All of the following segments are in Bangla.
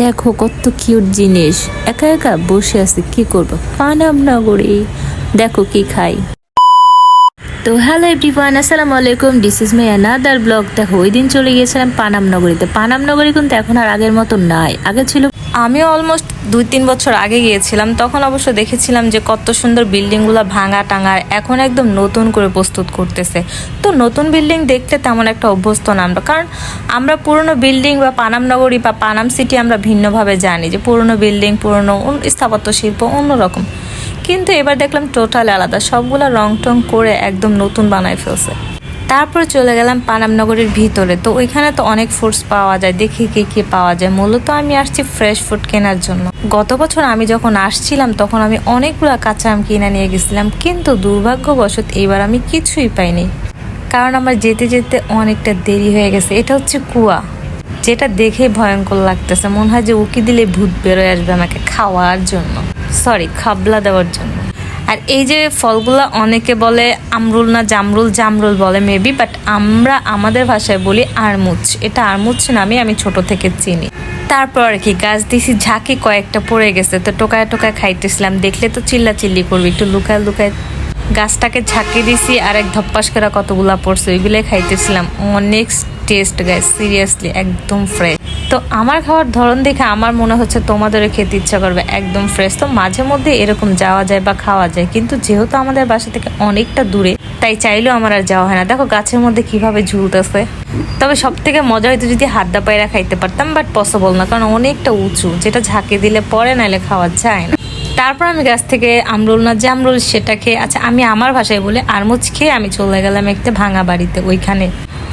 দেখো কত কিউট জিনিস। একা একা বসে আছে, কি করব? পানাম নগরী। দেখো কি খাই। তো হ্যালো এভরিওয়ান আসসালামু আলাইকুম। This is my another blog দেখো ওই দিন চলে গিয়েছিলাম পানাম নগরীতে। পানাম নগরী কিন্তু এখন আর আগের মতো নাই। আগে ছিল আমি অলমোস্ট দুই তিন বছর আগে গিয়েছিলাম, তখন অবশ্য দেখেছিলাম যে কত সুন্দর বিল্ডিংগুলো ভাঙা টাঙার এখন একদম নতুন করে প্রস্তুত করতেছে। তো নতুন বিল্ডিং দেখতে তেমন একটা অভ্যস্ত না আমরা, কারণ আমরা পুরনো বিল্ডিং বা পানাম নগরী বা পানাম সিটি আমরা ভিন্নভাবে জানি যে পুরনো বিল্ডিং, পুরনো স্থাপত্য শিল্প অন্যরকম। কিন্তু এবার দেখলাম টোটাল আলাদা, সবগুলো রং টং করে একদম নতুন বানায় ফেলছে। তারপরে চলে গেলাম পানাম নগরের ভিতরে। তো ওইখানে তো অনেক ফুডস পাওয়া যায়। দেখি কি কি পাওয়া যায়। মূলত আমি আসছি ফ্রেশ ফুড কেনার জন্য। গত বছর আমি যখন আসছিলাম, তখন আমি অনেকগুলো কাঁচা আম কিনে নিয়ে গেছিলাম। কিন্তু দুর্ভাগ্যবশত এইবার আমি কিছুই পাইনি। কারণ আমার যেতে যেতে অনেকটা দেরি হয়ে গেছে। এটা হচ্ছে কুয়া। যেটা দেখে ভয়ঙ্কর লাগতেছে। মনে হয় যে উকি দিলে ভূত বেরোয় আসবে আমাকে খাওয়ার জন্য। সরি খাবলা দেওয়ার জন্য। আর এই যে ফলগুলা অনেকে বলে আমরুল না জামরুল জামরুল বলে মেবি বাট আমরা আমাদের ভাষায় বলি আরমুচ এটা আরমুচ নামে আমি ছোট থেকে চিনি। তারপর আর কি গাছ দিছি ঝাঁকি কয়েকটা পড়ে গেছে, তো টোকায় টোকায় খাইতেছিলাম। দেখলে তো চিল্লা চিল্লি করবি, একটু লুকায় লুকায় গাছটাকে ঝাঁকি দিছি, আর এক ধপ্পাস করা কতগুলা পড়ছে ওইগুলো খাইতেছিলাম। অনেক টেস্ট গাইস সিরিয়াসলি একদম ফ্রেশ তো আমার খাওয়ার ধরন দেখে আমার মনে হচ্ছে তোমাদেরও খেতে ইচ্ছা করবে, একদম ফ্রেশ তো মাঝে মধ্যে এরকম যাওয়া যায় বা খাওয়া যায়, কিন্তু যেহেতু আমাদের বাসা থেকে অনেকটা দূরে, তাই চাইলেও আমার আর যাওয়া হয় না। দেখো গাছের মধ্যে কীভাবে ঝুলতেছে। তবে সব থেকে মজা হয়তো যদি হাত দা পায়রা খাইতে পারতাম বাট পসিবল না, কারণ অনেকটা উঁচু, যেটা ঝাঁকে দিলে পরে নাইলে খাওয়া যায় না। তারপর আমি গাছ থেকে আমরুল না, যে আমরুল সেটা খেয়ে আচ্ছা আমি আমার ভাষায় বলে, আরমুজ খেয়ে আমি চলে গেলাম একটা ভাঙা বাড়িতে, ওইখানে।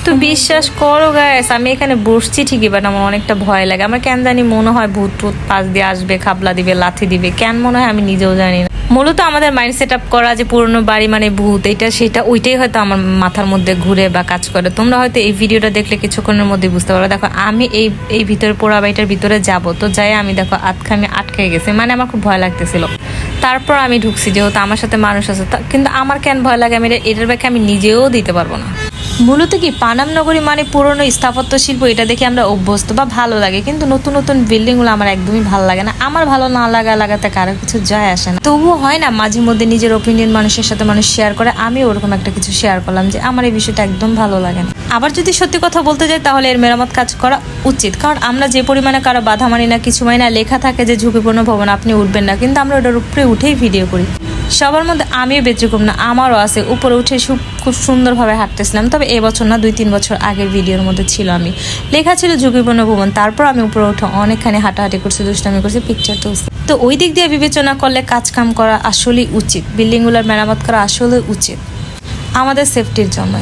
তো বিশ্বাস করো গায়েস আমি এখানে বসছি ঠিকই বাট আমার অনেকটা ভয় লাগে। আমার কেন জানি মনে হয় ভূত টুত পাশ দিয়ে আসবে, খাবলা দিবে, লাথি দিবে, কেন মনে হয় আমি নিজেও জানি না। মূলত আমাদের মাইন্ড সেট আপ করা যে পুরনো বাড়ি মানে ভূত, এটা, সেটা, ওইটাই হয়তো আমার মাথার মধ্যে ঘুরে বা কাজ করে। তোমরা হয়তো এই ভিডিওটা দেখলে কিছুক্ষণের মধ্যে বুঝতে পারো দেখো, আমি এই এই ভিতরে, পোড়া বাড়িটার ভিতরে যাব, তো যাই আমি দেখো আটখানে আটকে গেছে মানে আমার খুব ভয় লাগতেছিল। তারপর আমি ঢুকছি, যেহেতু আমার সাথে মানুষ আছে কিন্তু আমার কেন ভয় লাগে? আমি এটা- এটার ব্যাখ্যা আমি নিজেও দিতে পারব না। মূলত কি পানাম নগরী মানে পুরনো স্থাপত্য শিল্প? এটা দেখে আমরা অভ্যস্ত বা ভালো লাগে। কিন্তু নতুন নতুন বিল্ডিংগুলো আমার একদমই ভালো লাগে না। আমার ভালো না লাগা লাগাতে কারও কিছু যায় আসে না। তবুও হয় না, মাঝে মধ্যে নিজের ওপিনিয়ন মানুষের সাথে মানুষ শেয়ার করে। আমি ওরকম একটা কিছু শেয়ার করলাম যে আমার এই বিষয়টা একদম ভালো লাগে না। আবার যদি সত্যি কথা বলতে যাই, তাহলে এর মেরামত কাজ করা উচিত। কারণ আমরা যে পরিমাণে কারও বাধা মানি না কিছু মানি না, লেখা থাকে যে ঝুঁকিপূর্ণ ভবন আপনি উঠবেন না। কিন্তু আমরা ওটার উপরে উঠেই ভিডিও করি। সবার মধ্যে আমিও ব্যতিক্রম না, আমারও আছে। উপরে উঠে খুব সুন্দরভাবে হাঁটতেছিলাম, তবে এবছর না দুই তিন বছর আগের ভিডিওর মধ্যে ছিল আমি। লেখা ছিল ঝুঁকিপূর্ণ ভবন, তারপর আমি উপরে উঠে অনেকখানি হাঁটাহাঁটি করছি, দুষ্টামি করছি পিকচার তুলছি। তো ওই দিক দিয়ে বিবেচনা করলে কাজ কাম করা আসলেই উচিত, বিল্ডিংগুলোর মেরামত করা আসলে উচিত, আমাদের সেফটির জন্য।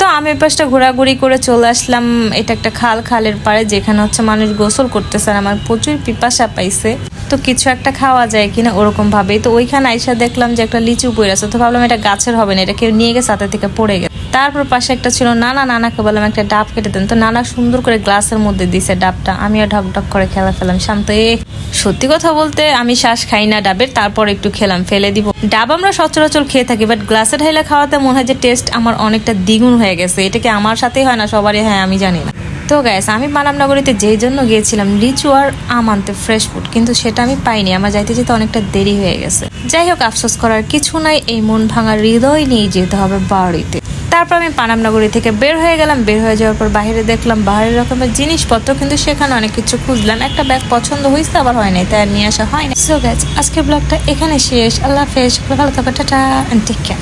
তো আমি পাশটা ঘোরাঘুরি করে চলে আসলাম, এটা একটা খাল, খালের পাড়ে, যেখানে হচ্ছে মানুষ গোসল করতেছে আর আমার প্রচুর পিপাসা পাইছে। তো কিছু একটা খাওয়া যায় কিনা ওরকম ভাবেই। তো ওইখানে আইসা দেখলাম যে একটা লিচু পড়ে আছে, তো ভাবলাম এটা গাছের হবে না, এটা কেউ নিয়ে গেছে হাতে থেকে পড়ে গেছে। তারপর পাশে একটা ছিল নানা নানাকে বললাম, একটা ডাব কেটে দেন। তো নানা সুন্দর করে গ্লাসের মধ্যে দিছে ডাবটা। আমিও ঢক ঢক করে খেলা ফেলাম, শান্ত এ। সত্যি কথা বলতে আমি শ্বাস খাই না ডাবের, তারপর একটু খেলাম, ফেলে দিব। ডাব আমরা সচরাচর খেয়ে থাকি বাট গ্লাসে ঢাইলে খাওয়াতে মনে হয় যে টেস্ট আমার অনেকটা দ্বিগুণ হয়ে গেছে। এটা কি আমার সাথেই হয় না? সবারই হ্যাঁ আমি জানি না। তো গ্যাস আমি মানাম নগরীতে যেই জন্য গিয়েছিলাম, লিচু আর আম আনতে ফ্রেশ ফুড কিন্তু সেটা আমি পাইনি, আমার যাইতে যেতে অনেকটা দেরি হয়ে গেছে। যাই হোক, আফসোস করার কিছু নাই, এই মন ভাঙার হৃদয় নিয়ে যেতে হবে বাড়িতে। তারপর আমি পানাম নগরী থেকে বের হয়ে গেলাম, বের হয়ে যাওয়ার পর বাইরে দেখলাম বাইরের রকমের জিনিসপত্র, কিন্তু সেখানে অনেক কিছু খুঁজলাম। একটা ব্যাগ পছন্দ হয়েছে আবার হয় নাই, তাই নিয়ে আসা হয় না সো গ্যাস আজকের ব্লগটা এখানে শেষ, আল্লাহ হাফেজ, ভালো থাকো টাটা টেক কেয়ার